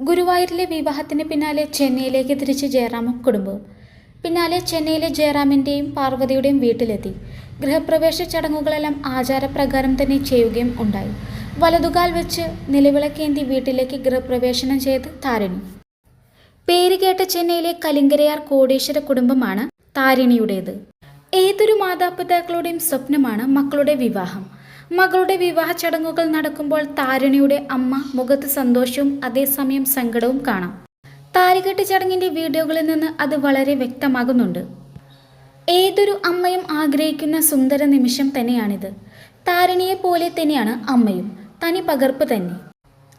ഗുരുവായൂരിലെ വിവാഹത്തിന് പിന്നാലെ ചെന്നൈയിലേക്ക് തിരിച്ച് ജയറാമും കുടുംബവും. പിന്നാലെ ചെന്നൈയിലെ ജയറാമിന്റെയും പാർവതിയുടെയും വീട്ടിലെത്തി. ഗൃഹപ്രവേശ ചടങ്ങുകളെല്ലാം ആചാരപ്രകാരം തന്നെ ചെയ്യുകയും ഉണ്ടായി. വലതുകാൽ വെച്ച് നിലവിളക്കേന്തി വീട്ടിലേക്ക് ഗൃഹപ്രവേശനം ചെയ്ത് താരിണി. പേരുകേട്ട ചെന്നൈയിലെ കലിങ്കരയാർ കോടീശ്വര കുടുംബമാണ് താരിണിയുടേത്. ഏതൊരു മാതാപിതാക്കളുടെയും സ്വപ്നമാണ് മക്കളുടെ വിവാഹം. മകളുടെ വിവാഹ ചടങ്ങുകൾ നടക്കുമ്പോൾ താരണിയുടെ അമ്മ മുഖത്ത് സന്തോഷവും അതേസമയം സങ്കടവും കാണാം. താരികെട്ട് ചടങ്ങിന്റെ വീഡിയോകളിൽ നിന്ന് അത് വളരെ വ്യക്തമാകുന്നുണ്ട്. ഏതൊരു അമ്മയും ആഗ്രഹിക്കുന്ന സുന്ദര നിമിഷം തന്നെയാണിത്. താരണിയെ പോലെ തന്നെയാണ് അമ്മയും. തനി പകർപ്പ് തന്നെ.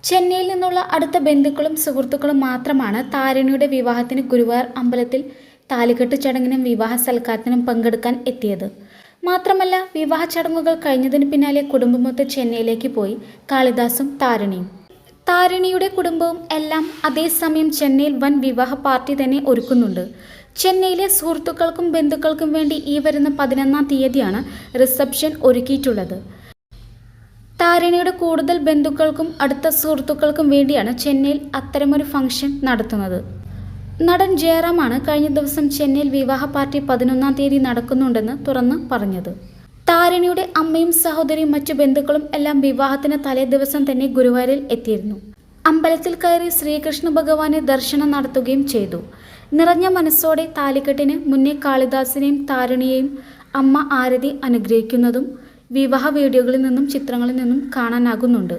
ചെന്നൈയിൽ നിന്നുള്ള അടുത്ത ബന്ധുക്കളും സുഹൃത്തുക്കളും മാത്രമാണ് താരണിയുടെ വിവാഹത്തിന് ഗുരുവായൂർ അമ്പലത്തിൽ താലികെട്ട് ചടങ്ങിനും വിവാഹ സൽക്കാരത്തിനും പങ്കെടുക്കാൻ എത്തിയത്. മാത്രമല്ല വിവാഹ ചടങ്ങുകൾ കഴിഞ്ഞതിന് പിന്നാലെ കുടുംബമൊത്ത് ചെന്നൈയിലേക്ക് പോയി കാളിദാസും താരണിയും. താരിണിയുടെ കുടുംബവും എല്ലാം അതേസമയം ചെന്നൈയിൽ വൻ വിവാഹ പാർട്ടി തന്നെ ഒരുക്കുന്നുണ്ട്. ചെന്നൈയിലെ സുഹൃത്തുക്കൾക്കും ബന്ധുക്കൾക്കും വേണ്ടി ഈ വരുന്ന പതിനൊന്നാം തീയതിയാണ് റിസപ്ഷൻ ഒരുക്കിയിട്ടുള്ളത്. താരിണിയുടെ കൂടുതൽ ബന്ധുക്കൾക്കും അടുത്ത സുഹൃത്തുക്കൾക്കും വേണ്ടിയാണ് ചെന്നൈയിൽ അത്തരമൊരു ഫംഗ്ഷൻ നടത്തുന്നത്. നടൻ ജയറാമാണ് കഴിഞ്ഞ ദിവസം ചെന്നൈയിൽ വിവാഹ പാർട്ടി പതിനൊന്നാം തീയതി നടക്കുന്നുണ്ടെന്ന് തുറന്ന് പറഞ്ഞത്. താരണിയുടെ അമ്മയും സഹോദരിയും മറ്റു ബന്ധുക്കളും എല്ലാം വിവാഹത്തിന് തലേ ദിവസം തന്നെ ഗുരുവായൂരിൽ എത്തിയിരുന്നു. അമ്പലത്തിൽ കയറി ശ്രീകൃഷ്ണ ഭഗവാനെ ദർശനം നടത്തുകയും ചെയ്തു. നിറഞ്ഞ മനസ്സോടെ താലിക്കെട്ടിന് മുന്നേ കാളിദാസിനെയും താരിണിയെയും അമ്മ ആരതി അനുഗ്രഹിക്കുന്നതും വിവാഹ വീഡിയോകളിൽ നിന്നും ചിത്രങ്ങളിൽ നിന്നും കാണാനാകുന്നുണ്ട്.